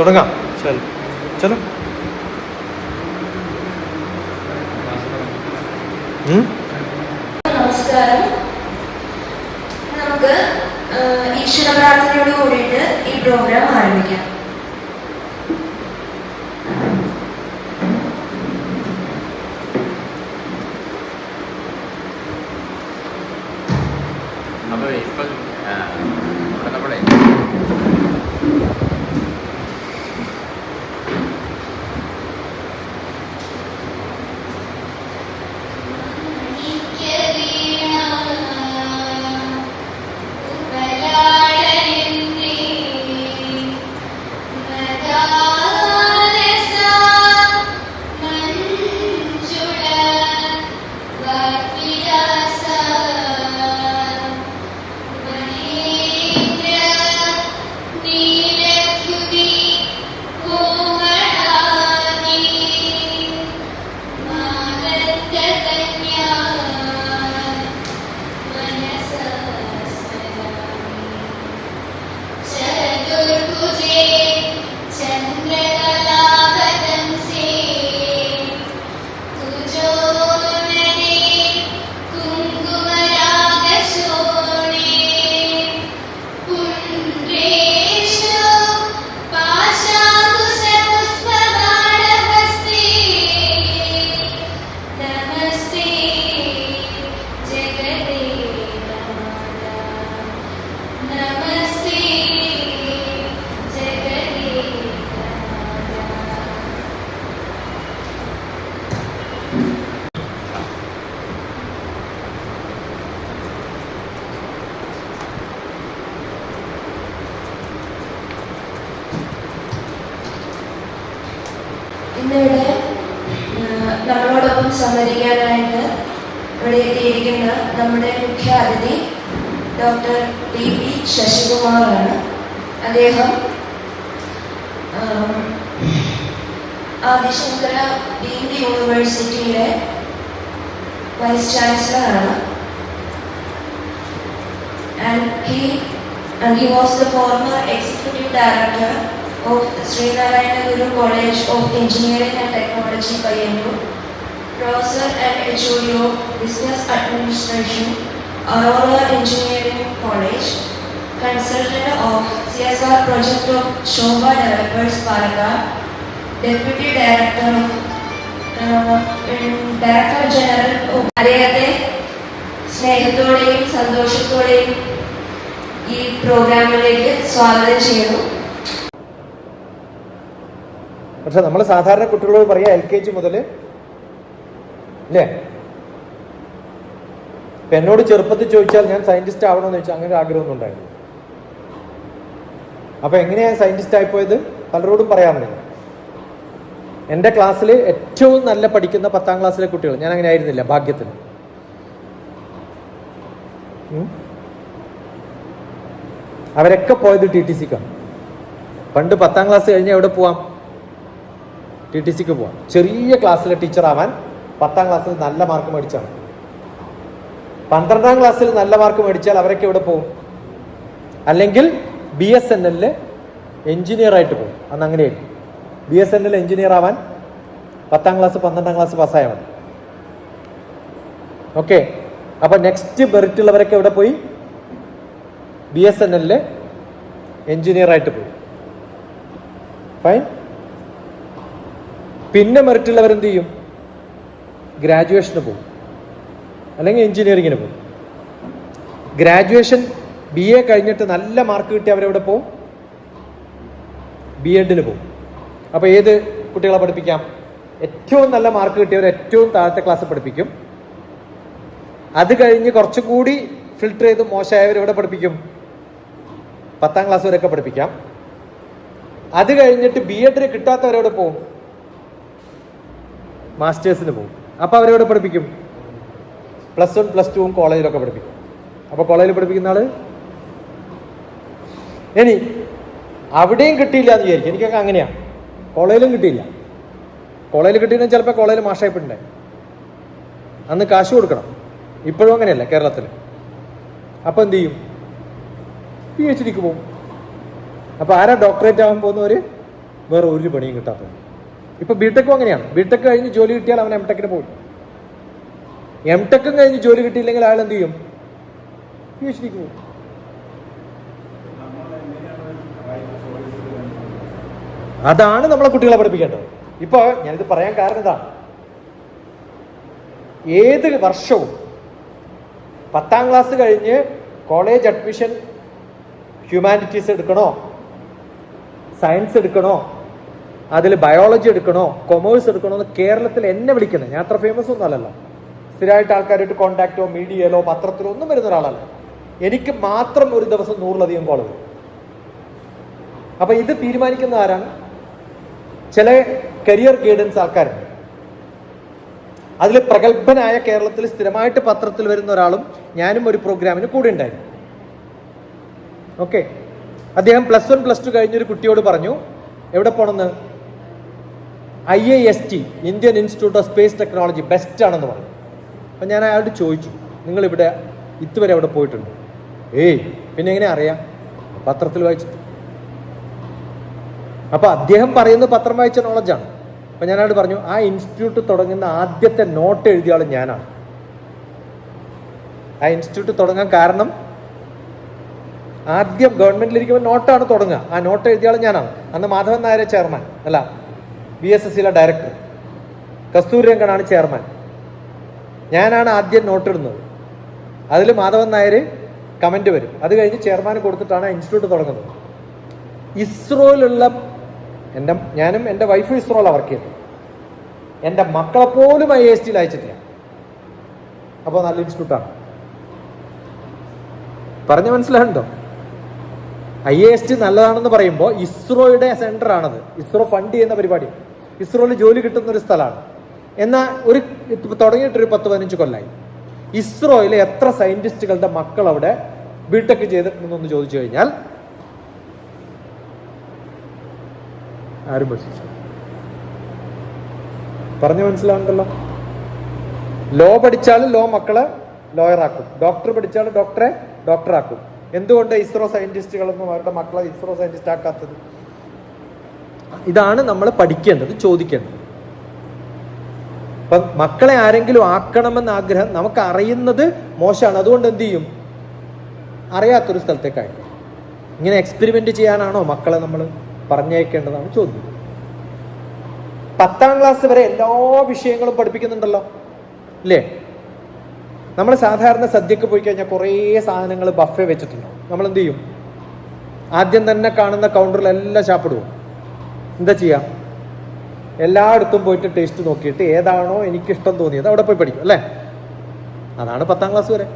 തുടങ്ങാം. ചലോ. ചലോ ഡീംഡ് യൂണിവേഴ്സിറ്റിയിലെ vice ചാൻസലറാണ് and he and he was the former executive director of Srinarayana Guru College of Engineering and Technology, Payyanur, professor and HOD of Business Administration, Aurora Engineering College, consultant of CSR project of Shobha Developers, Palakkad, deputy director of uh, general അദ്ദേഹത്തെ സ്നേഹത്തോടെയും സന്തോഷത്തോടെയും ഈ പ്രോഗ്രാമിലേക്ക് സ്വാഗതം ചെയ്യുന്നു. പക്ഷെ നമ്മൾ സാധാരണ കുട്ടികളോട് പറയാ എൽ കെ ജി മുതൽ അല്ലേ എന്നോട് ചെറുപ്പത്തിൽ ചോദിച്ചാൽ ഞാൻ സയന്റിസ്റ്റ് ആവണമെന്ന് ചോദിച്ചാൽ അങ്ങനെ ആഗ്രഹമൊന്നും ഉണ്ടായിരുന്നു അപ്പൊ എങ്ങനെയാണ് സയന്റിസ്റ്റ് ആയിപ്പോയത് പലരോടും പറയാറുണ്ട് എന്റെ ക്ലാസ്സിൽ ഏറ്റവും നല്ല പഠിക്കുന്ന പത്താം ക്ലാസ്സിലെ കുട്ടികൾ. ഞാൻ അങ്ങനെ ആയിരുന്നില്ല ഭാഗ്യത്തിന് അവരൊക്കെ പോയത് ടി ടി സിക്കാണ്. പണ്ട് പത്താം ക്ലാസ് കഴിഞ്ഞ് എവിടെ പോവാം? ടി ടി സിക്ക് പോവാം. ചെറിയ ക്ലാസ്സിലെ ടീച്ചർ ആവാൻ പത്താം ക്ലാസ്സിൽ നല്ല മാർക്ക് മേടിച്ചാണ് പന്ത്രണ്ടാം ക്ലാസ്സിൽ നല്ല മാർക്ക് മേടിച്ചാൽ അവരൊക്കെ എവിടെ പോകും അല്ലെങ്കിൽ ബി എസ് എൻ എല്ലിൽ എഞ്ചിനീയർ ആയിട്ട് പോകും അന്ന് അങ്ങനെയായിരുന്നു B S N L engineer ആവാൻ പത്താം ക്ലാസ് പന്ത്രണ്ടാം ക്ലാസ് പാസ്സായാൽ മതി. ഓക്കെ അപ്പൊ നെക്സ്റ്റ് മെറിറ്റ് ഉള്ളവരൊക്കെ എവിടെ പോയി? ബി എസ് എൻ എല്ലിൽ എഞ്ചിനീയർ ആയിട്ട് പോയി. ഫൈൻ പിന്നെ മെറിറ്റ് ഉള്ളവർ എന്ത് ചെയ്യും? ഗ്രാജുവേഷന് പോകും. അല്ലെങ്കിൽ എഞ്ചിനീയറിങ്ങിന് പോകും. ഗ്രാജുവേഷൻ ബി എ കഴിഞ്ഞിട്ട് നല്ല മാർക്ക് കിട്ടി അവരെവിടെ പോകും ബി എഡിന് പോകും. അപ്പോൾ ഏത് കുട്ടികളെ പഠിപ്പിക്കാം? ഏറ്റവും നല്ല മാർക്ക് കിട്ടിയവർ ഏറ്റവും താഴത്തെ ക്ലാസ് പഠിപ്പിക്കും. അത് കഴിഞ്ഞ് കുറച്ചുകൂടി ഫിൽട്ടർ ചെയ്ത് മോശമായവർ എവിടെ പഠിപ്പിക്കും. പത്താം ക്ലാസ് വരെയൊക്കെ പഠിപ്പിക്കാം. അത് കഴിഞ്ഞിട്ട് ബി എഡിന് കിട്ടാത്തവരെവിടെ പോകും മാസ്റ്റേഴ്സിന് പോകും അപ്പോൾ അവരെവിടെ പഠിപ്പിക്കും. പ്ലസ് വൺ പ്ലസ് ടുവും കോളേജിലൊക്കെ പഠിപ്പിക്കും. അപ്പോൾ കോളേജിൽ പഠിപ്പിക്കുന്ന ആൾ? ഇനി അവിടെയും കിട്ടിയില്ല എന്ന് വിചാരിക്കും. എനിക്കൊക്കെ അങ്ങനെയാണ് കോളേജിലും കിട്ടിയില്ല. കോളേജിൽ കിട്ടിയെന്ന് ചിലപ്പോൾ കോളേജിൽ മാഷായിപ്പോണ്ടേ അന്ന് കാശ് കൊടുക്കണം. ഇപ്പോഴും അങ്ങനെയല്ല കേരളത്തിൽ അപ്പോൾ എന്ത് ചെയ്യും? പി എച്ച് ഡിക്ക് പോകും. അപ്പോൾ ആരാ ഡോക്ടറേറ്റ് ആകാൻ പോകുന്നവർ വേറെ ഒരു പണിയും കിട്ടാത്തത് ഇപ്പോൾ ബിടെക്കും അങ്ങനെയാണ്. ബിടെക് കഴിഞ്ഞ് ജോലി കിട്ടിയാൽ അവൻ എം ടെക്കിന് പോകും എം ടെക്കും കഴിഞ്ഞ് ജോലി കിട്ടിയില്ലെങ്കിൽ അയാൾ എന്ത് ചെയ്യും? പി എച്ച് ഡിക്ക് പോകും. അതാണ് നമ്മളെ കുട്ടികളെ പഠിപ്പിക്കേണ്ടത്. ഇപ്പോൾ ഞാനിത് പറയാൻ കാരണം ഇതാണ്. ഏത് വർഷവും പത്താം ക്ലാസ് കഴിഞ്ഞ് കോളേജ് അഡ്മിഷൻ ഹ്യൂമാനിറ്റീസ് എടുക്കണോ? സയൻസ് എടുക്കണോ? അതിൽ ബയോളജി എടുക്കണോ? കൊമേഴ്സ് എടുക്കണോ എന്ന് കേരളത്തിൽ എന്നെ വിളിക്കുന്നത് ഞാൻ അത്ര ഫേമസ് ഒന്നും അല്ലല്ലോ. സ്ഥിരമായിട്ട് ആൾക്കാരായിട്ട് കോണ്ടാക്റ്റോ മീഡിയയിലോ പത്രത്തിലോ ഒന്നും വരുന്ന ഒരാളല്ല. എനിക്ക് മാത്രം ഒരു ദിവസം നൂറിലധികം വരും. അപ്പൊ ഇത് തീരുമാനിക്കുന്ന ആരാണ്? ചില കരിയർ ഗൈഡൻസ് ആൾക്കാരുണ്ട്. അതിൽ പ്രഗത്ഭനായ കേരളത്തിൽ സ്ഥിരമായിട്ട് പത്രത്തിൽ വരുന്ന ഒരാളും ഞാനും ഒരു പ്രോഗ്രാമിന് കൂടെ ഉണ്ടായിരുന്നു. ഓക്കെ അദ്ദേഹം പ്ലസ് വൺ പ്ലസ് ടു കഴിഞ്ഞൊരു കുട്ടിയോട് പറഞ്ഞു എവിടെ പോണെന്ന്? I A S T Indian institute of space technology best ആണെന്ന് പറഞ്ഞു. അപ്പം ഞാൻ അയാളോട് ചോദിച്ചു നിങ്ങളിവിടെ ഇതുവരെ അവിടെ പോയിട്ടുണ്ട്? ഏയ് പിന്നെ എങ്ങനെ അറിയാം? പത്രത്തിൽ വായിച്ചിട്ട്. അപ്പൊ അദ്ദേഹം പറയുന്നത് പത്രം വായിച്ച നോളജാണ് അപ്പൊ ഞാനവിടെ പറഞ്ഞു ആ ഇൻസ്റ്റിറ്റ്യൂട്ട് തുടങ്ങുന്ന ആദ്യത്തെ നോട്ട് എഴുതിയ ആൾ ഞാനാണ്. ആ ഇൻസ്റ്റിറ്റ്യൂട്ട് തുടങ്ങാൻ കാരണം ആദ്യം ഗവൺമെന്റിലിരിക്കുമ്പോൾ നോട്ടാണ് തുടങ്ങുക. ആ നോട്ട് എഴുതിയ ആൾ ഞാനാണ്. അന്ന് മാധവൻ നായരെ ചെയർമാൻ അല്ല ബി എസ് എസ് സിയിലെ ഡയറക്ടർ കസ്തൂരി രംഗനാണ് ചെയർമാൻ ഞാനാണ് ആദ്യം നോട്ട് ഇടുന്നത്. അതിൽ മാധവൻ നായർ കമന്റ് വരും. അത് കഴിഞ്ഞ് ചെയർമാൻ കൊടുത്തിട്ടാണ് ഇൻസ്റ്റിറ്റ്യൂട്ട് തുടങ്ങുന്നത്. ഇസ്രോയിലുള്ള എന്റെ ഞാനും എന്റെ വൈഫും ഇസ്രോയിലാണ് വർക്ക് ചെയ്തത് എന്റെ മക്കളെ പോലും ഐ എസ് ടിയിൽ അയച്ചിട്ടില്ല. അപ്പോൾ നല്ല ഇൻസ്റ്റിറ്റ്യൂട്ടാണ് പറഞ്ഞു മനസ്സിലാകുന്നുണ്ടോ ഐ എ എസ് ടി നല്ലതാണെന്ന് പറയുമ്പോൾ ഇസ്രോയുടെ സെന്ററാണത് ഇസ്രോ ഫണ്ട് ചെയ്യുന്ന പരിപാടി. ഇസ്രോയിൽ ജോലി കിട്ടുന്ന ഒരു സ്ഥലമാണ്. എന്നാൽ ഒരു തുടങ്ങിയിട്ടൊരു പത്ത് പതിനഞ്ച് കൊല്ലായി. ഇസ്രോയിലെ എത്ര സയന്റിസ്റ്റുകളുടെ മക്കൾ അവിടെ ബിടെക് ചെയ്തിട്ടുണ്ടെന്ന് ചോദിച്ചു കഴിഞ്ഞാൽ ആരും പറഞ്ഞു മനസ്സിലാവുണ്ടല്ലോ ലോ പഠിച്ചാൽ ലോ മക്കളെ ലോയറാക്കും. ഡോക്ടർ പഠിച്ചാൽ ഡോക്ടറെ ഡോക്ടറാക്കും. എന്തുകൊണ്ട് ഇസ്രോ സയന്റിസ്റ്റുകളൊന്നും അവരുടെ മക്കളെ ഇസ്രോ സയന്റിസ്റ്റ് ആക്കാത്തത്? ഇതാണ് നമ്മൾ പഠിക്കേണ്ടത് ചോദിക്കേണ്ടത്. അപ്പം മക്കളെ ആരെങ്കിലും ആക്കണമെന്ന് ആഗ്രഹം നമുക്ക് അറിയുന്നത് മോശമാണ്. അതുകൊണ്ട് എന്ത് ചെയ്യും? അറിയാത്തൊരു സ്ഥലത്തേക്കായിട്ട് ഇങ്ങനെ എക്സ്പെരിമെന്റ് ചെയ്യാനാണോ മക്കളെ നമ്മൾ പറഞ്ഞയക്കേണ്ടതാണ് ചോദ്യം. പത്താം ക്ലാസ് വരെ എല്ലാ വിഷയങ്ങളും പഠിപ്പിക്കുന്നുണ്ടല്ലോ അല്ലേ? നമ്മൾ സാധാരണ സദ്യക്ക് പോയി കഴിഞ്ഞാൽ കുറേ സാധനങ്ങൾ ബഫേ വെച്ചിട്ടുണ്ടാവും നമ്മൾ എന്ത് ചെയ്യും? ആദ്യം തന്നെ കാണുന്ന കൗണ്ടറിൽ എല്ലാം ചാപ്പിടുവോ? എന്താ ചെയ്യാം? എല്ലായിടത്തും പോയിട്ട് ടേസ്റ്റ് നോക്കിയിട്ട് ഏതാണോ എനിക്കിഷ്ടം തോന്നിയത് അവിടെ പോയി പഠിക്കും അല്ലേ? അതാണ് പത്താം ക്ലാസ് വരെ.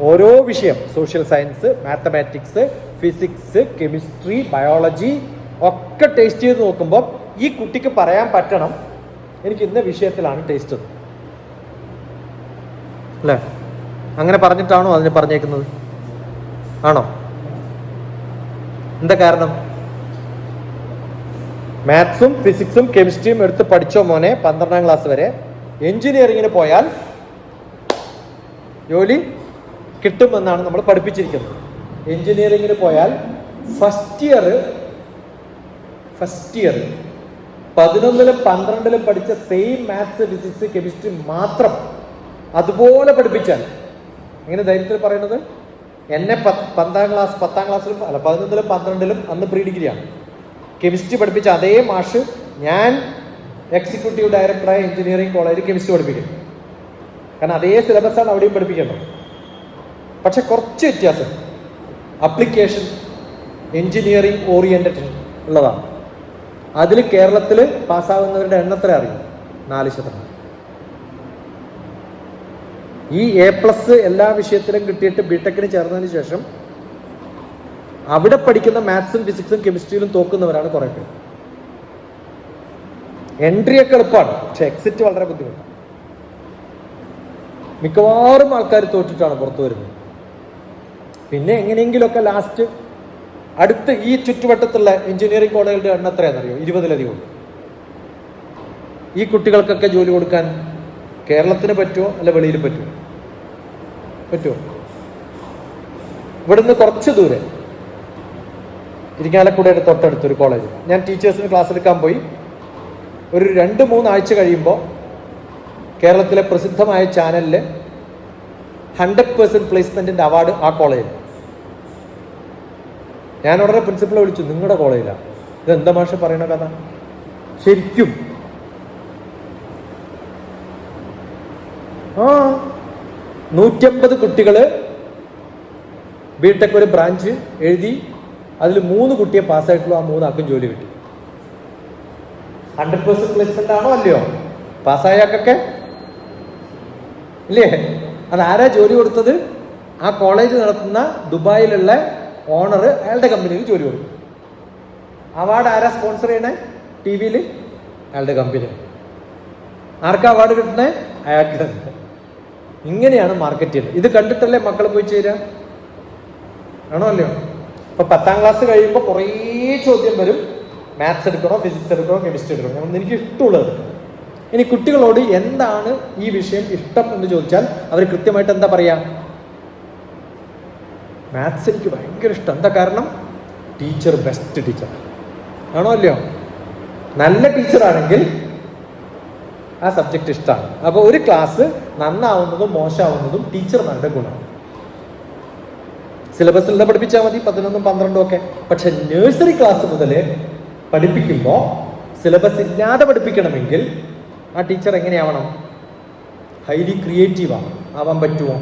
ഓരോ വിഷയം social science mathematics physics chemistry biology ഒക്കെ ടേസ്റ്റ് ചെയ്ത് നോക്കുമ്പോൾ ഈ കുട്ടിക്ക് പറയാൻ പറ്റണം. എനിക്ക് ഇന്ന വിഷയത്തിലാണ് ടേസ്റ്റ് അല്ലേ? അങ്ങനെ പറഞ്ഞിട്ടാണോ അതിന് പറഞ്ഞേക്കുന്നത്? ആണോ? എന്താ കാരണം? മാത്സും ഫിസിക്സും കെമിസ്ട്രിയും എടുത്ത് പഠിച്ചോ മോനെ പന്ത്രണ്ടാം ക്ലാസ് വരെ? എഞ്ചിനീയറിങ്ങിന് പോയാൽ ജോലി കിട്ടുമെന്നാണ് നമ്മൾ പഠിപ്പിച്ചിരിക്കുന്നത്. എഞ്ചിനീയറിങ്ങിന് പോയാൽ ഫസ്റ്റ് ഇയർ ഫസ്റ്റ് ഇയർ പതിനൊന്നിലും പന്ത്രണ്ടിലും പഠിച്ച സെയിം മാത്സ് ഫിസിക്സ് കെമിസ്ട്രി മാത്രം അതുപോലെ പഠിപ്പിച്ചാൽ. എങ്ങനെ ധൈര്യത്തിൽ പറയുന്നത്? എന്നെ പത്ത് ക്ലാസ് പത്താം ക്ലാസ്സിലും അല്ല പതിനൊന്നിലും പന്ത്രണ്ടിലും അന്ന് പ്രീ ഡിഗ്രിയാണ് കെമിസ്ട്രി പഠിപ്പിച്ച അതേ മാഷ് ഞാൻ എക്സിക്യൂട്ടീവ് ഡയറക്ടറായ എഞ്ചിനീയറിംഗ് കോളേജിൽ കെമിസ്ട്രി പഠിപ്പിക്കും. കാരണം അതേ സിലബസാണ് അവിടെയും പഠിപ്പിക്കേണ്ടത്. പക്ഷെ കുറച്ച് വ്യത്യാസം. അപ്ലിക്കേഷൻ എഞ്ചിനീയറിംഗ് ഓറിയന്റഡ് ഉള്ളതാണ്. അതിൽ കേരളത്തിൽ പാസ്സാകുന്നവരുടെ എണ്ണത്ര അറിയും. നാല് ശതമാനം. ഈ എ പ്ലസ് എല്ലാ വിഷയത്തിലും കിട്ടിയിട്ട് ബിടെക്കിന് ചേർന്നതിന് ശേഷം അവിടെ പഠിക്കുന്ന മാത്സും ഫിസിക്സും കെമിസ്ട്രിയിലും തോക്കുന്നവരാണ് കുറെ പേര്. എൻട്രി ഒക്കെ എളുപ്പമാണ് പക്ഷെ എക്സിറ്റ് വളരെ ബുദ്ധിമുട്ടാണ്. മിക്കവാറും ആൾക്കാർ തോറ്റിട്ടാണ് പുറത്തു വരുന്നത്. പിന്നെ എങ്ങനെയെങ്കിലുമൊക്കെ ലാസ്റ്റ് അടുത്ത് ഈ ചുറ്റുവട്ടത്തുള്ള എഞ്ചിനീയറിംഗ് കോളേജുകളുടെ എണ്ണം എത്രയാണെന്നറിയോ? ഇരുപതിലധികം. ഉണ്ട് ഈ കുട്ടികൾക്കൊക്കെ ജോലി കൊടുക്കാൻ കേരളത്തിന് പറ്റുമോ? അല്ല വെളിയിൽ പറ്റുമോ? പറ്റുമോ? ഇവിടുന്ന് കുറച്ച് ദൂരെ. ഇരിങ്ങാലക്കുടയുടെ തൊട്ടടുത്ത് ഒരു കോളേജ്. ഞാൻ ടീച്ചേഴ്സിന് ക്ലാസ് എടുക്കാൻ പോയി. ഒരു രണ്ട് മൂന്നാഴ്ച കഴിയുമ്പോൾ കേരളത്തിലെ പ്രസിദ്ധമായ ചാനലിൽ ഹൺഡ്രഡ് പേഴ്സന്റ് പ്ലേസ്മെന്റിന്റെ അവാർഡ് ആ കോളേജിൽ ഞാൻ ഉടനെ പ്രിൻസിപ്പളെ വിളിച്ചു നിങ്ങളുടെ കോളേജിലാണ് ഇത് എന്താ മാഷ പറയണ കഥ? ശരിക്കും? ആ നൂറ്റമ്പത് കുട്ടികൾ ബിടെക് ഒരു ബ്രാഞ്ച് എഴുതി അതിൽ മൂന്ന് കുട്ടിയെ പാസ്സായിട്ടുള്ളൂ ആ മൂന്നാക്കും ജോലി കിട്ടി. ഹൺഡ്രഡ് പെർസെന്റ് പ്ലേസ്മെന്റ് ആണോ അല്ലയോ? പാസ്സായാക്കൊക്കെ ഇല്ലേ? അത് ആരാ ജോലി കൊടുത്തത്? ആ കോളേജ് നടത്തുന്ന ദുബായിലുള്ള ഓണർ അയാളുടെ കമ്പനിയിൽ ജോലി കൊടുക്കും. അവാർഡ് ആരാ സ്പോൺസർ ചെയ്യണേ? ടി വിയിൽ അയാളുടെ കമ്പനി ആർക്കാ അവാർഡ് കിട്ടണേ അയാൾക്ക് ഇങ്ങനെയാണ് മാർക്കറ്റ് ചെയ്യുന്നത്. ഇത് കണ്ടിട്ടല്ലേ മക്കൾ പോയി ചേരാ ആണോ അല്ലയോ? ഇപ്പൊ പത്താം ക്ലാസ് കഴിയുമ്പോൾ കുറേ ചോദ്യം വരും. മാത്സ് എടുക്കണോ ഫിസിക്സ് എടുക്കണോ കെമിസ്ട്രി എടുക്കണോ? എനിക്ക് ഇഷ്ടമുള്ളത് ഇനി കുട്ടികളോട് എന്താണ് ഈ വിഷയം ഇഷ്ടം എന്ന് ചോദിച്ചാൽ അവർ കൃത്യമായിട്ട് എന്താ പറയാ? മാത്സ് എനിക്ക് ഭയങ്കര ഇഷ്ടം. എന്താ കാരണം? ടീച്ചർ ബെസ്റ്റ് ടീച്ചർ ആണോ അല്ലയോ? നല്ല ടീച്ചറാണെങ്കിൽ ആ സബ്ജക്റ്റ് ഇഷ്ടമാണ് അപ്പോൾ ഒരു ക്ലാസ് നന്നാവുന്നതും മോശമാവുന്നതും ടീച്ചർമാരുടെ ഗുണമാണ് സിലബസിൽ പഠിപ്പിച്ചാൽ മതി. പതിനൊന്നും പന്ത്രണ്ടും ഒക്കെ. പക്ഷെ നഴ്സറി ക്ലാസ് മുതൽ പഠിപ്പിക്കുമ്പോൾ സിലബസ് ഇല്ലാതെ പഠിപ്പിക്കണമെങ്കിൽ ആ ടീച്ചർ എങ്ങനെയാവണം? ഹൈലി ക്രിയേറ്റീവ് ആവാൻ പറ്റുമോ?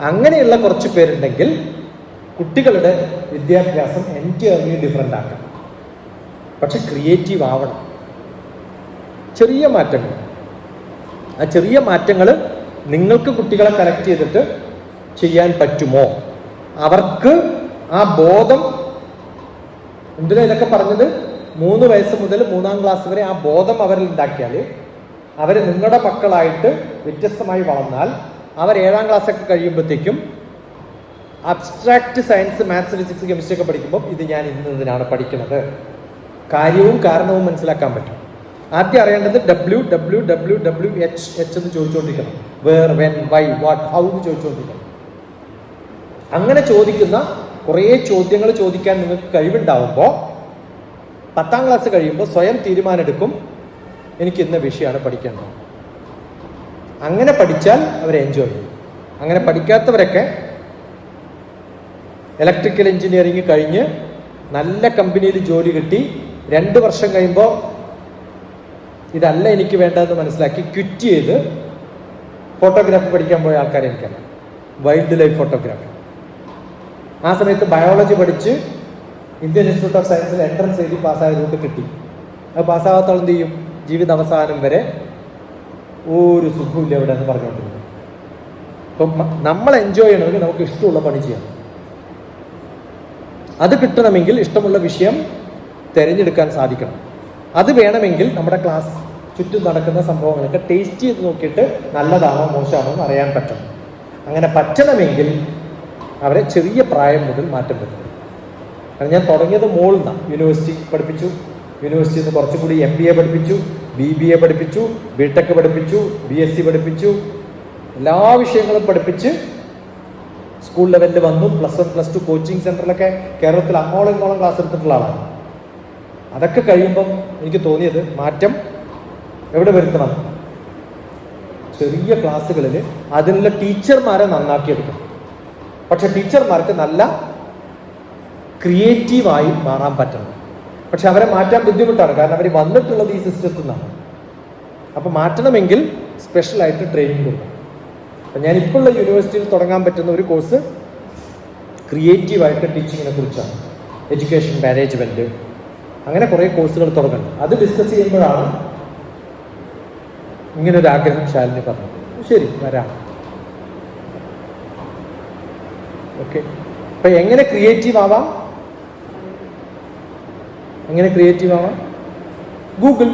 അങ്ങനെയുള്ള കുറച്ച് പേരുണ്ടെങ്കിൽ കുട്ടികളുടെ വിദ്യാഭ്യാസം എന്റയർലി ഡിഫറെന്റ് ആക്കണം പക്ഷെ ക്രിയേറ്റീവ് ആവണം. ചെറിയ മാറ്റങ്ങൾ. ആ ചെറിയ മാറ്റങ്ങൾ നിങ്ങൾക്ക് കുട്ടികളെ കളക്ട് ചെയ്തിട്ട് ചെയ്യാൻ പറ്റുമോ? അവർക്ക് ആ ബോധം എന്തിനാ ഇതൊക്കെ പറഞ്ഞത്? മൂന്ന് വയസ്സ് മുതൽ മൂന്നാം ക്ലാസ് വരെ ആ ബോധം അവരിൽ ഉണ്ടാക്കിയാൽ അവർ നിങ്ങളുടെ മക്കളായിട്ട് വ്യത്യസ്തമായി വളർന്നാൽ അവർ ഏഴാം ക്ലാസ് ഒക്കെ കഴിയുമ്പോഴത്തേക്കും abstract science maths physics chemistry ഒക്കെ പഠിക്കുമ്പോൾ ഇത് ഞാൻ ഇന്നതിനാണ് പഠിക്കുന്നത്. കാര്യവും കാരണവും മനസ്സിലാക്കാൻ പറ്റും. ആദ്യം അറിയേണ്ടത് W W W W H H എന്ന് ചോദിച്ചുകൊണ്ടിരിക്കണം where when why what how എന്ന് ചോദിച്ചുകൊണ്ടിരിക്കണം അങ്ങനെ ചോദിക്കുന്ന കുറേ ചോദ്യങ്ങൾ ചോദിക്കാൻ നിങ്ങൾക്ക് കഴിവുണ്ടാവുമ്പോൾ പത്താം ക്ലാസ് കഴിയുമ്പോൾ സ്വയം തീരുമാനമെടുക്കും. എനിക്ക് ഇന്ന വിഷയമാണ് പഠിക്കേണ്ടത്. അങ്ങനെ പഠിച്ചാൽ അവർ എൻജോയ് ചെയ്യും. അങ്ങനെ പഠിക്കാത്തവരൊക്കെ ഇലക്ട്രിക്കൽ എഞ്ചിനീയറിംഗ് കഴിഞ്ഞ് നല്ല കമ്പനിയിൽ ജോലി കിട്ടി. രണ്ട് വർഷം കഴിയുമ്പോൾ ഇതല്ല എനിക്ക് വേണ്ടതെന്ന് മനസ്സിലാക്കി ക്വിറ്റ് ചെയ്ത് ഫോട്ടോഗ്രാഫി പഠിക്കാൻ പോയ ആൾക്കാരെ എനിക്കറിയാം. വൈൽഡ് ലൈഫ് ഫോട്ടോഗ്രാഫി ആ സമയത്ത് ബയോളജി പഠിച്ച് ഇന്ത്യൻ ഇൻസ്റ്റിറ്റ്യൂട്ട് ഓഫ് സയൻസിൽ എൻട്രൻസ് എഴുതി പാസ്സായതുകൊണ്ട് കിട്ടി. അത് പാസ്സാവാത്തോളം എന്ത് ചെയ്യും? ജീവിത അവസാനം വരെ ഒരു സുഖമില്ല ഇവിടെ എന്ന് പറഞ്ഞുകൊണ്ടിരുന്നു അപ്പം നമ്മൾ എൻജോയ് ചെയ്യണമെങ്കിൽ നമുക്ക് ഇഷ്ടമുള്ള പണി ചെയ്യാം. അത് കിട്ടണമെങ്കിൽ ഇഷ്ടമുള്ള വിഷയം തിരഞ്ഞെടുക്കാൻ സാധിക്കണം. അത് വേണമെങ്കിൽ നമ്മുടെ ക്ലാസ് ചുറ്റും നടക്കുന്ന സംഭവങ്ങളൊക്കെ ടേസ്റ്റ് ചെയ്ത് നോക്കിയിട്ട് നല്ലതാണോ മോശമാണോ എന്ന് അറിയാൻ പറ്റണം. അങ്ങനെ പറ്റണമെങ്കിൽ അവരെ ചെറിയ പ്രായം മുതൽ മാറ്റം വരുത്തും കാരണം ഞാൻ തുടങ്ങിയത് മോളിൽ നിന്നാണ്. യൂണിവേഴ്സിറ്റി പഠിപ്പിച്ചു. യൂണിവേഴ്സിറ്റിയിൽ നിന്ന് കുറച്ചും കൂടി എം ബി എ പഠിപ്പിച്ചു ബി ബി എ പഠിപ്പിച്ചു ബി ടെക് പഠിപ്പിച്ചു ബി എസ് സി പഠിപ്പിച്ചു. എല്ലാ വിഷയങ്ങളും പഠിപ്പിച്ച് സ്കൂൾ ലെവലിൽ വന്നു. Plus one plus two coaching സെന്ററിലൊക്കെ കേരളത്തിൽ അങ്ങോളം ഇങ്ങോളം ക്ലാസ് എടുത്തിട്ടുള്ള ആളാണ്. അതൊക്കെ കഴിയുമ്പം എനിക്ക് തോന്നിയത് മാറ്റം എവിടെ വരുത്തണം? ചെറിയ ക്ലാസ്സുകളിൽ അതിനുള്ള ടീച്ചർമാരെ നന്നാക്കിയെടുക്കണം പക്ഷെ ടീച്ചർമാർക്ക് നല്ല ക്രിയേറ്റീവായി മാറാൻ പറ്റണം. പക്ഷെ അവരെ മാറ്റാൻ ബുദ്ധിമുട്ടാണ്. കാരണം അവർ വന്നിട്ടുള്ളത് ഈ സിസ്റ്റത്തിൽ നിന്നാണ്. അപ്പോൾ മാറ്റണമെങ്കിൽ സ്പെഷ്യലായിട്ട് ട്രെയിനിങ് കൊടുക്കണം. അപ്പം ഞാൻ ഇപ്പോൾ ഉള്ള യൂണിവേഴ്സിറ്റിയിൽ തുടങ്ങാൻ പറ്റുന്ന ഒരു കോഴ്സ് ക്രിയേറ്റീവ് ക്രിയേറ്റീവായിട്ട് ടീച്ചിങ്ങിനെ കുറിച്ചാണ്. എഡ്യൂക്കേഷൻ മാനേജ്മെന്റ് അങ്ങനെ കുറേ കോഴ്സുകൾ തുടങ്ങണം അത് ഡിസ്കസ് ചെയ്യുമ്പോഴാണ് ഇങ്ങനെ ഒരു ആഗ്രഹം ശാലിനി പറഞ്ഞത്. ശരി വരാം. ഓക്കെ അപ്പൊ എങ്ങനെ ക്രിയേറ്റീവ് ആവാം? എങ്ങനെ ക്രിയേറ്റീവ് ആവാം? ഗൂഗിൾ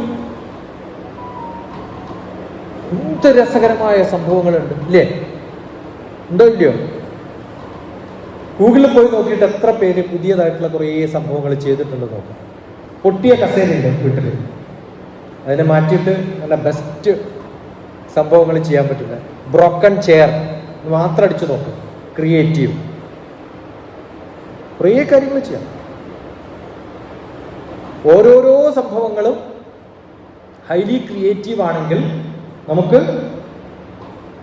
എന്ത് രസകരമായ സംഭവങ്ങളുണ്ട് ഇല്ലേ? ഉണ്ടോ ഇല്ലയോ? ഗൂഗിളിൽ പോയി നോക്കിയിട്ട് എത്ര പേര് പുതിയതായിട്ടുള്ള കുറേ സംഭവങ്ങൾ ചെയ്തിട്ടുണ്ട് നോക്കാം. പൊട്ടിയ കസേരയുണ്ട് വീട്ടിൽ അതിനെ മാറ്റിയിട്ട് നല്ല ബെസ്റ്റ് സംഭവങ്ങൾ ചെയ്യാൻ പറ്റുന്ന ബ്രോക്കൺ ചെയർ മാത്രം അടിച്ചു നോക്കും. ക്രിയേറ്റീവ് കുറേ കാര്യങ്ങൾ ചെയ്യാം. ഓരോരോ സംഭവങ്ങളും ഹൈലി ക്രിയേറ്റീവ് ആണെങ്കിൽ നമുക്ക്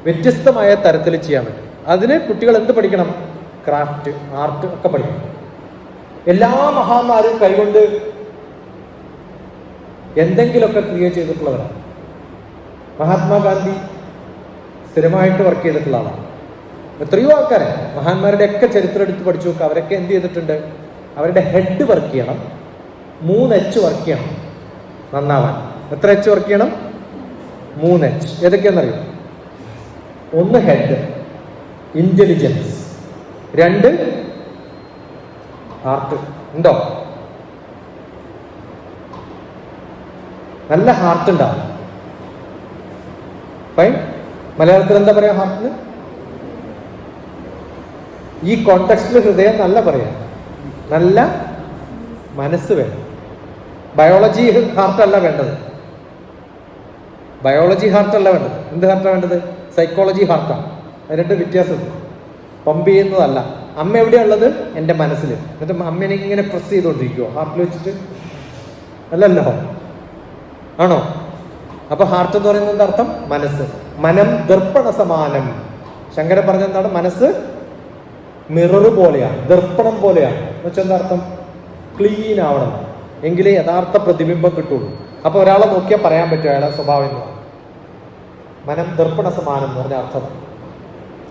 വ്യത്യസ്തമായ തരത്തിൽ ചെയ്യാൻ പറ്റും. അതിന് കുട്ടികൾ എന്ത് പഠിക്കണം? ക്രാഫ്റ്റ് ആർട്ട് ഒക്കെ പഠിക്കണം. എല്ലാ മഹാന്മാരും കൈകൊണ്ട് എന്തെങ്കിലുമൊക്കെ ക്രിയേറ്റ് ചെയ്തിട്ടുള്ളവരാണ്. മഹാത്മാഗാന്ധി സ്ഥിരമായിട്ട് വർക്ക് ചെയ്തിട്ടുള്ള ആളാണ്. എത്രയോ ആൾക്കാരെ മഹാന്മാരുടെ ഒക്കെ ചരിത്രം എടുത്ത് പഠിച്ചു നോക്കുക അവരൊക്കെ എന്ത് ചെയ്തിട്ടുണ്ട്? അവരുടെ ഹെഡ് വർക്ക് ചെയ്യണം. മൂന്ന് എച്ച് വർക്ക് ചെയ്യണം. നന്നാവാൻ. എത്ര എച്ച് വർക്ക് ചെയ്യണം? മൂന്ന് എച്ച് ഏതൊക്കെയാണെന്നറിയോ? ഒന്ന് ഹെഡ് ഇന്റലിജൻസ് രണ്ട് ഹാർട്ട് ഉണ്ടോ? നല്ല ഹാർട്ട് ഉണ്ടാവും. ഫൈൻ മലയാളത്തിൽ എന്താ പറയാ ഹാർട്ടിന് ഈ കോണ്ടക്സ്റ്റിൽ ഹൃദയം നല്ല പറയാം. നല്ല മനസ്സ് വേണം. ബയോളജി ഹാർട്ട് അല്ല വേണ്ടത്. ബയോളജി ഹാർട്ട് അല്ല വേണ്ടത്. എന്ത് ഹാർട്ടാണ് വേണ്ടത്? സൈക്കോളജി ഹാർട്ടാണ് രണ്ട് വ്യത്യാസം പമ്പ് ചെയ്യുന്നതല്ല. അമ്മ എവിടെയുള്ളത് എന്റെ മനസ്സിൽ എന്നിട്ട് അമ്മേനെ ഇങ്ങനെ പ്രസ് ചെയ്തുകൊണ്ടിരിക്കുവോ. ഹാർട്ടിൽ വെച്ചിട്ട്. അല്ലല്ലോ. ആണോ? അപ്പൊ ഹാർട്ട് എന്ന് പറയുന്നത് എന്താ അർത്ഥം? മനസ്സ്. മനം ദർപ്പണ സമാനം ശങ്കരൻ പറഞ്ഞ എന്താണ്? മനസ്സ് മിറർ പോലെയാണ്. ദർപ്പണം പോലെയാണ്. എന്നുവെച്ചാൽ എന്താ അർത്ഥം? ക്ലീൻ ആവണം. എങ്കിലേ യഥാർത്ഥ പ്രതിബിംബം കിട്ടുള്ളൂ. അപ്പൊ ഒരാളെ നോക്കിയാൽ പറയാൻ പറ്റും അയാളെ സ്വഭാവം എന്ന് മനം ദർപ്പണ സമാനം എന്ന് പറഞ്ഞ അർത്ഥം.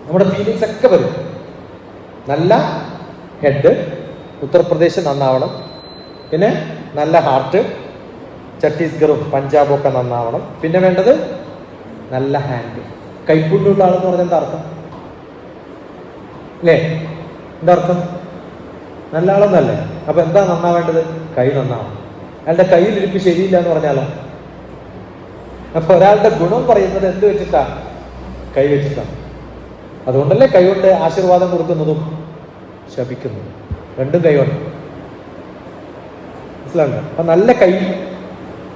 നമ്മുടെ ഫീലിങ്സ് ഒക്കെ വരും. നല്ല ഹെഡ് ഉത്തർപ്രദേശ് നന്നാവണം. പിന്നെ നല്ല ഹാർട്ട് ഛത്തീസ്ഗറും പഞ്ചാബും ഒക്കെ നന്നാവണം. പിന്നെ വേണ്ടത് നല്ല ഹാൻഡ് കൈപ്പുണ്യുള്ള ആളെന്ന് പറഞ്ഞാൽ എന്താ അർത്ഥം? അല്ലേ എന്താ അർത്ഥം? നല്ല ആളൊന്നല്ലേ? അപ്പൊ എന്താ നന്നാവേണ്ടത്? കൈ നന്നാവണം. അയാളുടെ കയ്യിലിരിപ്പ് ശരിയില്ല എന്ന് പറഞ്ഞാലോ? അപ്പൊ ഒരാളുടെ ഗുണം പറയുന്നത് എന്ത് വെച്ചിട്ടാ? കൈ വെച്ചിട്ടാ. അതുകൊണ്ടല്ലേ കൈകൊണ്ട് ആശീർവാദം കൊടുക്കുന്നതും ശപിക്കുന്നതും. രണ്ടും കൈകൊണ്ട്. മനസ്സിലാവുക അപ്പൊ നല്ല കൈ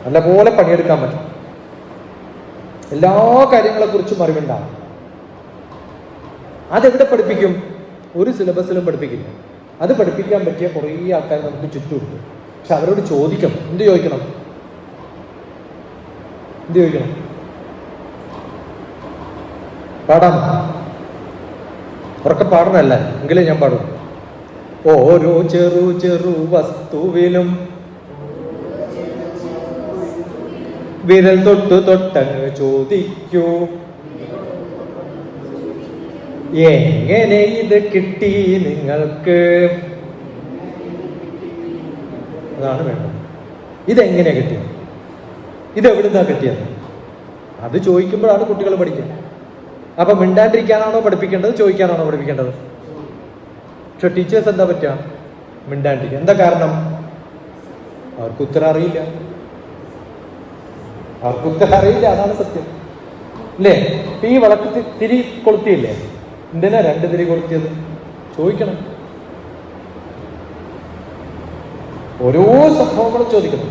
നല്ലപോലെ പണിയെടുക്കാൻ പറ്റും. എല്ലാ കാര്യങ്ങളെ കുറിച്ചും അറിവുണ്ടാവും അതെവിടെ പഠിപ്പിക്കും? ഒരു സിലബസിലും പഠിപ്പിക്കില്ല. അത് പഠിപ്പിക്കാൻ പറ്റിയ കുറേ ആൾക്കാർ നമുക്ക് ചുറ്റുമുണ്ട്. പക്ഷെ അവരോട് ചോദിക്കണം. എന്ത് ചോദിക്കണം? എന്ത് ചോദിക്കണം? പാടാം ഉറക്കെ പാടണല്ല? എങ്കിലേ ഞാൻ പാടും. ഓരോ ചെറു ചെറു വസ്തുവിലും വിരൽ തൊട്ടു തൊട്ടങ്ങ് ചോദിക്കൂ. എങ്ങനെ ഇത് കിട്ടി നിങ്ങൾക്ക്? അതാണ് വേണ്ടത്. ഇതെങ്ങനെയാണ് കിട്ടിയത്? നിന്നാണ് കിട്ടിയത്? അത് ചോദിക്കുമ്പോഴാണ് കുട്ടികൾ പഠിക്കുക. അപ്പൊ മിണ്ടാണ്ടിരിക്കാനാണോ പഠിപ്പിക്കേണ്ടത്? ചോദിക്കാനാണോ പഠിപ്പിക്കേണ്ടത്? പക്ഷെ ടീച്ചേഴ്സ് എന്താ പറ്റുക? മിണ്ടാണ്ടിരിക്കുക. എന്താ കാരണം? അവർക്ക് ഉത്തരം അറിയില്ല. അവർക്ക് ഉത്തരം അറിയില്ല. അതാണ് സത്യം. അല്ലേ ഈ വളക്ക് തിരി കൊളുത്തിയില്ലേ? എന്തിനാ രണ്ട് തിരി കൊളുത്തിയത്? ചോദിക്കണം. ഓരോ സംഭവങ്ങളും ചോദിക്കുന്നു.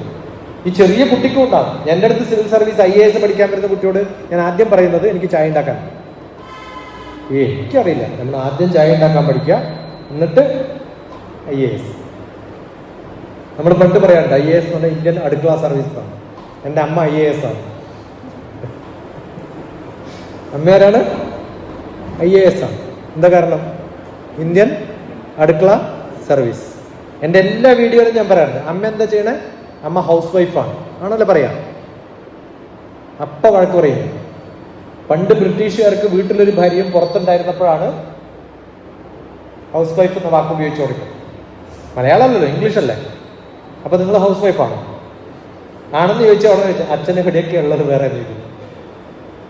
ഈ ചെറിയ കുട്ടിക്കും ഉണ്ടാകും എന്റെ അടുത്ത് civil service I A S പഠിക്കാൻ വരുന്ന കുട്ടിയോട് ഞാൻ ആദ്യം പറയുന്നത് എനിക്ക് ചായ ഉണ്ടാക്കാൻ. എനിക്കറിയില്ല. നമ്മൾ ആദ്യം ചായ ഉണ്ടാക്കാൻ പഠിക്കുക. എന്നിട്ട് ഐ എ എസ് നമ്മൾ പണ്ട് പറയാറുണ്ട് ഐ എ എസ് എന്ന് പറഞ്ഞാൽ ഇന്ത്യൻ അടുക്കള സർവീസ് ആണ് എന്റെ അമ്മ ഐ എ എസ് ആണ്. അമ്മയാരാണ്? ഐ എ എസ് ആണ്. എന്താ കാരണം? ഇന്ത്യൻ അടുക്കള സർവീസ് എന്റെ എല്ലാ വീഡിയോയിലും ഞാൻ പറയാറുണ്ട് അമ്മ എന്താ ചെയ്യണേ? അമ്മ ഹൗസ് വൈഫാണ് ആണല്ലോ പറയാം. അപ്പ വഴക്ക് പറയുന്നത് പണ്ട് ബ്രിട്ടീഷുകാർക്ക് വീട്ടിലൊരു ഭാര്യയും പുറത്തുണ്ടായിരുന്നപ്പോഴാണ് ഹൗസ് വൈഫ് എന്ന വാക്ക് ഉപയോഗിച്ചു കൊടുക്കുന്നത് മലയാളമല്ലല്ലോ ഇംഗ്ലീഷ് അല്ലേ അപ്പൊ നിങ്ങൾ ഹൗസ് വൈഫാണോ ആണെന്ന് ചോദിച്ചാൽ ഉടനെ ചോദിച്ചാൽ അച്ഛനെ ഇവിടെയൊക്കെ ഉള്ളത് വേറെ ചോദിക്കുന്നു.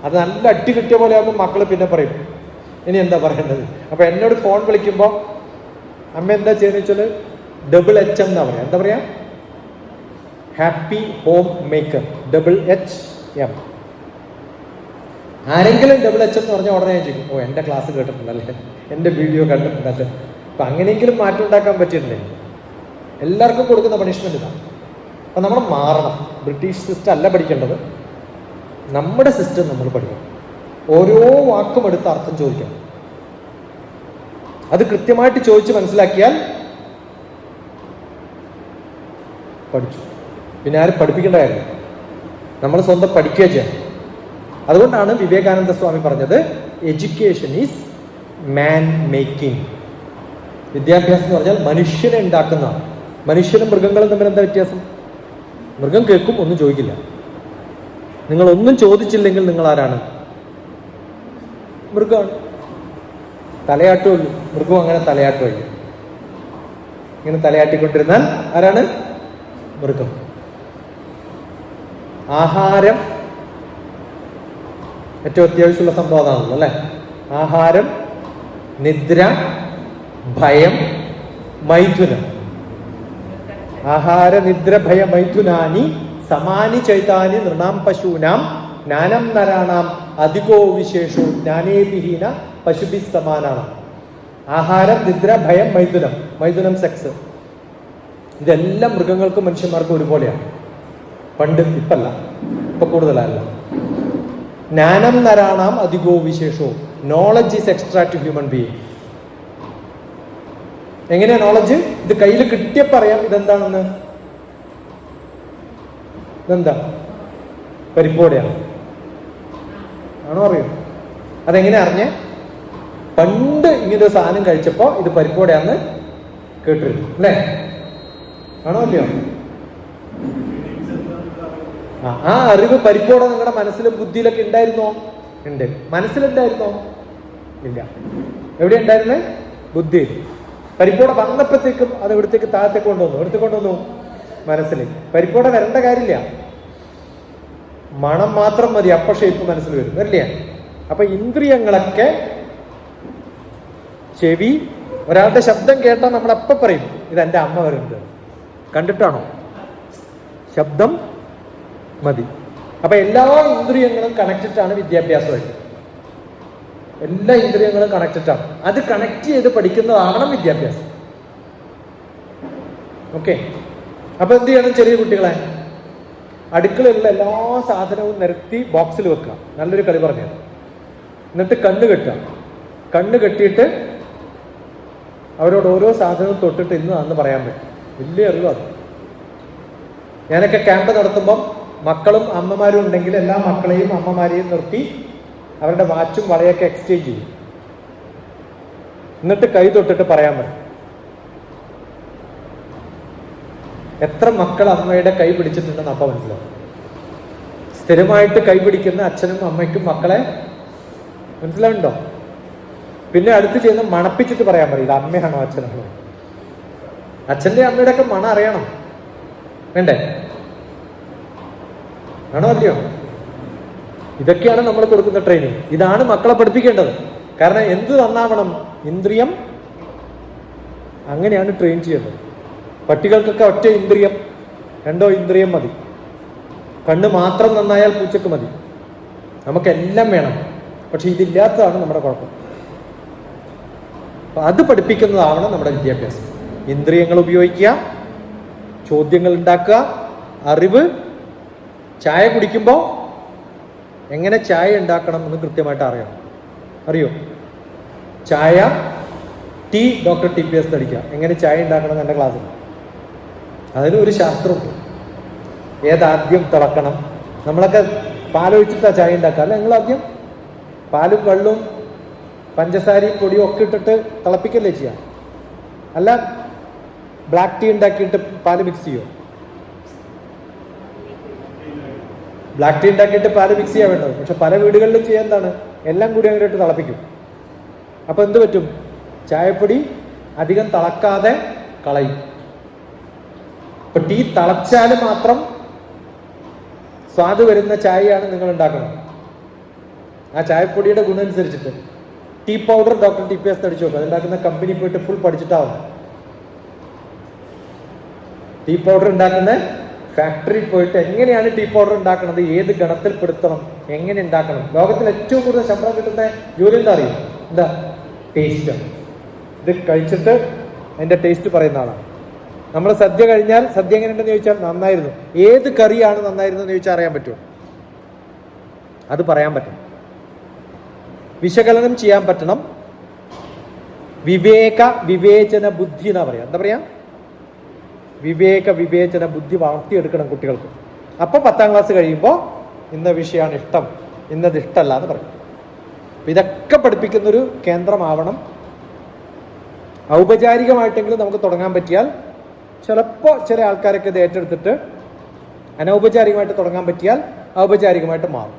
അത് നല്ല അട്ടി കിട്ടിയ പോലെ ആകുമ്പോൾ മക്കൾ പിന്നെ പറയും. ഇനി എന്താ പറയേണ്ടത്? അപ്പൊ എന്നോട് ഫോൺ വിളിക്കുമ്പോൾ അമ്മ എന്താ ചെയ്യുന്ന വെച്ചാൽ ഡബിൾ എച്ച് എന്നാ പറയാ? എന്താ പറയാ? Happy home maker double H M ആരെങ്കിലും ഡബിൾ എച്ച് എന്ന് പറഞ്ഞാൽ ഉടനെ ഞാൻ ചോദിക്കും ഓ എന്റെ ക്ലാസ് കേട്ടിട്ടുണ്ടല്ലേ? എന്റെ വീഡിയോ കണ്ടിട്ടുണ്ടല്ലേ? അപ്പൊ അങ്ങനെയെങ്കിലും മാറ്റം ഉണ്ടാക്കാൻ പറ്റിയിട്ടില്ലേ? എല്ലാവർക്കും കൊടുക്കുന്ന പണിഷ്മെന്റ് ഇതാണ് അപ്പൊ നമ്മൾ മാറണം. ബ്രിട്ടീഷ് സിസ്റ്റം അല്ല പഠിക്കേണ്ടത്. നമ്മുടെ സിസ്റ്റം നമ്മൾ പഠിക്കണം. ഓരോ വാക്കും എടുത്ത് അർത്ഥം ചോദിക്കണം. അത് കൃത്യമായിട്ട് ചോദിച്ച് മനസ്സിലാക്കിയാൽ പഠിച്ചു. പിന്നെ ആരും പഠിപ്പിക്കേണ്ടതായിരുന്നു. നമ്മൾ സ്വന്തം പഠിക്കുക ചെയ്യണം അതുകൊണ്ടാണ് വിവേകാനന്ദ സ്വാമി പറഞ്ഞത് എഡ്യൂക്കേഷൻ ഈസ് മാൻ മേക്കിംഗ് വിദ്യാഭ്യാസം എന്ന് പറഞ്ഞാൽ മനുഷ്യനെ ഉണ്ടാക്കുന്നതാണ്. മനുഷ്യനും മൃഗങ്ങളും തമ്മിൽ എന്താ വ്യത്യാസം? മൃഗം കേൾക്കും ഒന്നും ചോദിക്കില്ല. നിങ്ങൾ ഒന്നും ചോദിച്ചില്ലെങ്കിൽ നിങ്ങൾ ആരാണ്? മൃഗമാണ്. തലയാട്ടുമല്ലോ. മൃഗം അങ്ങനെ തലയാട്ടുമല്ല. ഇങ്ങനെ തലയാട്ടിക്കൊണ്ടിരുന്നാൽ ആരാണ്? മൃഗം. ആഹാരം ഏറ്റവും അത്യാവശ്യമുള്ള സംഭവം അതാണല്ലോ അല്ലെ? ആഹാരം നിദ്ര ഭയം മൈഥുനം. ആഹാര നിദ്ര ഭയ മൈഥുനാനി സമാനി ചൈതാനി നൃണാം പശൂനാം ജ്ഞാനം നരാണാം അധികോ വിശേഷോ ജ്ഞാനേവിഹീന പശുഭി സമാനാണ് ആഹാരം നിദ്ര ഭയം മൈഥുനം. മൈഥുനം സെക്സ്. ഇതെല്ലാം മൃഗങ്ങൾക്കും മനുഷ്യന്മാർക്കും ഒരുപോലെയാണ്. പണ്ട് ഇപ്പല്ല. ഇപ്പൊ കൂടുതലല്ല. ജ്ഞാനം നരാണാം അധികോ വിശേഷവും knowledge is extra to human being എങ്ങനെയാ നോളജ് ഇത് കയ്യിൽ കിട്ടിയ പറയാം ഇതെന്താണെന്ന്. ഇതെന്താ? പരിപ്പോടെയാണ് ആണോ അറിയോ? അതെങ്ങനെ അറിഞ്ഞേ? പണ്ട് ഇങ്ങനെ സാധനം കഴിച്ചപ്പോ ഇത് പരിപ്പോടെയാന്ന് കേട്ടിരുന്നു. അല്ലേ? ആണോ അല്ലയോ ആ അറിവ് പരിപ്പോടെ നിങ്ങളുടെ മനസ്സിലും ബുദ്ധിയിലൊക്കെ ഉണ്ടായിരുന്നോ ഉണ്ട് മനസ്സിലുണ്ടായിരുന്നോ ഇല്ല. എവിടെ ഉണ്ടായിരുന്നേ ബുദ്ധി. പരിപ്പോടെ വന്നപ്പോഴത്തേക്കും അത് ഇവിടത്തേക്ക് താഴത്തേക്ക് കൊണ്ടുവന്നു. ഇവിടത്തേക്ക് കൊണ്ടുവന്നു? മനസ്സിൽ പരിപ്പോടെ വരേണ്ട കാര്യമില്ല മണം മാത്രം മതി അപ്പ ഷേപ്പ് മനസ്സിൽ വരും. വരില്ല? അപ്പൊ ഇന്ദ്രിയങ്ങളൊക്കെ ചെവി ഒരാളുടെ ശബ്ദം കേട്ടാൽ നമ്മൾ അപ്പ പറയും ഇത് എന്റെ അമ്മ വരുന്നത്. കണ്ടിട്ടാണോ? ശബ്ദം മതി. അപ്പൊ എല്ലാ ഇന്ദ്രിയങ്ങളും കണക്റ്റഡാണ് വിദ്യാഭ്യാസമായിട്ട്. എല്ലാ ഇന്ദ്രിയങ്ങളും കണക്റ്റഡാണ് അത് കണക്ട് ചെയ്ത് പഠിക്കുന്നതാവണം വിദ്യാഭ്യാസം. ഓക്കെ അപ്പൊ എന്ത് ചെയ്യണം ചെറിയ കുട്ടികളെ? അടുക്കളയിലുള്ള എല്ലാ സാധനവും നിരത്തി ബോക്സിൽ വെക്കുക. നല്ലൊരു കളി പറഞ്ഞത്. എന്നിട്ട് കണ്ണ് കെട്ടുക. കണ്ണ് കെട്ടിയിട്ട് അവരോട് ഓരോ സാധനവും തൊട്ടിട്ട് ഇന്ന് അന്ന് പറയാൻ പറ്റും. വലിയ അറിവാണ് ഞാനൊക്കെ ക്യാമ്പ് നടത്തുമ്പം മക്കളും അമ്മമാരും ഉണ്ടെങ്കിൽ എല്ലാ മക്കളെയും അമ്മമാരെയും നിർത്തി അവരുടെ വാച്ചും വളയൊക്കെ എക്സ്ചേഞ്ച് ചെയ്യും. എന്നിട്ട് കൈ തൊട്ടിട്ട് പറയാൻ പറ്റും എത്ര മക്കൾ അമ്മയുടെ കൈ പിടിച്ചിട്ടുണ്ടെന്ന് അപ്പ മനസ്സിലാവും. സ്ഥിരമായിട്ട് കൈ പിടിക്കുന്ന അച്ഛനും അമ്മയ്ക്കും മക്കളെ മനസ്സിലാവുണ്ടോ പിന്നെ അടുത്ത് ചെയ്യുന്ന മണപ്പിച്ചിട്ട് പറയാൻ പറയില്ല അമ്മയാണോ അച്ഛനാണോ? അച്ഛന്റെ അമ്മയുടെ ഒക്കെ മണം അറിയണം. വേണ്ടേ? ആണോ അല്ലയോ? ഇതൊക്കെയാണ് നമ്മൾ കൊടുക്കുന്ന ട്രെയിനിങ് ഇതാണ് മക്കളെ പഠിപ്പിക്കേണ്ടത്. കാരണം എന്ത് നന്നാവണം? ഇന്ദ്രിയം. അങ്ങനെയാണ് ട്രെയിൻ ചെയ്യേണ്ടത്. പട്ടികൾക്കൊക്കെ ഒറ്റ ഇന്ദ്രിയം. രണ്ടോ ഇന്ദ്രിയം മതി. കണ്ണ് മാത്രം നന്നായാൽ പൂച്ചക്ക് മതി. നമുക്കെല്ലാം വേണം. പക്ഷെ ഇതില്ലാത്തതാണ് നമ്മുടെ കുഴപ്പം. അത് പഠിപ്പിക്കുന്നതാവണം നമ്മുടെ വിദ്യാഭ്യാസം. ഇന്ദ്രിയങ്ങൾ ഉപയോഗിക്കുക ചോദ്യങ്ങൾ ഉണ്ടാക്കുക അറിവ് ചായ കുടിക്കുമ്പോൾ എങ്ങനെ ചായ ഉണ്ടാക്കണം എന്ന് കൃത്യമായിട്ട് അറിയണം. അറിയോ? ചായ tea doctor T P S തടിക്കുക എങ്ങനെ ചായ ഉണ്ടാക്കണം എന്ന് എന്റെ ക്ലാസ്സിൽ. അതിന് ഒരു ശാസ്ത്രമുണ്ട്. ഏതാദ്യം തിളക്കണം. നമ്മളൊക്കെ പാലൊഴിച്ചിട്ടാണ് ചായ ഉണ്ടാക്കുക. അല്ല നിങ്ങൾ ആദ്യം? പാലും വെള്ളവും പഞ്ചസാരയും പൊടിയും ഒക്കെ ഇട്ടിട്ട് തിളപ്പിക്കല്ലേ ചെയ്യാം അല്ല ബ്ലാക്ക് ടീ ഉണ്ടാക്കിയിട്ട് പാൽ മിക്സ് ചെയ്യോ? ബ്ലാക്ക് ടീ ഉണ്ടാക്കിയിട്ട് പാൽ മിക്സ് ചെയ്യാൻ വേണ്ടത്. പക്ഷെ പല വീടുകളിലും ചെയ്യാൻ എന്താണ്? എല്ലാം കൂടി അങ്ങനെ ഇട്ട് തിളപ്പിക്കും. അപ്പൊ എന്ത് പറ്റും? ചായപ്പൊടി അധികം തിളക്കാതെ കളയും. അപ്പൊ ടീ തിളച്ചാൽ മാത്രം സ്വാദ് വരുന്ന ചായയാണ് നിങ്ങൾ ഉണ്ടാക്കുന്നത്. ആ ചായപ്പൊടിയുടെ ഗുണം അനുസരിച്ചിട്ട് tea powder doctor T P S അടിച്ചു നോക്കുക അതുണ്ടാക്കുന്ന കമ്പനി പോയിട്ട് ഫുൾ പഠിച്ചിട്ടാവും ടീ പൗഡർ ഉണ്ടാക്കുന്ന ഫാക്ടറി പോയിട്ട് എങ്ങനെയാണ് ടീ പൗഡർ ഉണ്ടാക്കുന്നത് ഏത് ഗണത്തിൽ പെടുത്തണം? എങ്ങനെ ഉണ്ടാക്കണം? ലോകത്തിൽ ഏറ്റവും കൂടുതൽ ശമ്പളം കിട്ടുന്ന ജോലി എന്താ അറിയും? എന്താ? ടേസ്റ്റ് ഇത് കഴിച്ചിട്ട് അതിന്റെ ടേസ്റ്റ് പറയുന്ന ആളാണ് നമ്മൾ സദ്യ കഴിഞ്ഞാൽ സദ്യ എങ്ങനെ ഉണ്ടെന്ന് ചോദിച്ചാൽ നന്നായിരുന്നു. ഏത് കറിയാണ് നന്നായിരുന്നു എന്ന് ചോദിച്ചാൽ അറിയാൻ പറ്റുമോ? അത് പറയാൻ പറ്റും. വിശകലനം ചെയ്യാൻ പറ്റണം. വിവേക വിവേചന ബുദ്ധി എന്നാ പറയാ. എന്താ പറയാ? വിവേക വിവേചന ബുദ്ധി വളർത്തിയെടുക്കണം കുട്ടികൾക്ക്. അപ്പോൾ പത്താം ക്ലാസ് കഴിയുമ്പോൾ ഇന്ന വിഷയമാണ് ഇഷ്ടം ഇന്നത് ഇഷ്ടമല്ല എന്ന് പറയും. ഇതൊക്കെ പഠിപ്പിക്കുന്നൊരു കേന്ദ്രമാവണം. ഔപചാരികമായിട്ടെങ്കിലും നമുക്ക് തുടങ്ങാൻ പറ്റിയാൽ ചിലപ്പോൾ ചില ആൾക്കാരൊക്കെ ഇത് ഏറ്റെടുത്തിട്ട് അനൗപചാരികമായിട്ട് തുടങ്ങാൻ പറ്റിയാൽ ഔപചാരികമായിട്ട് മാറും.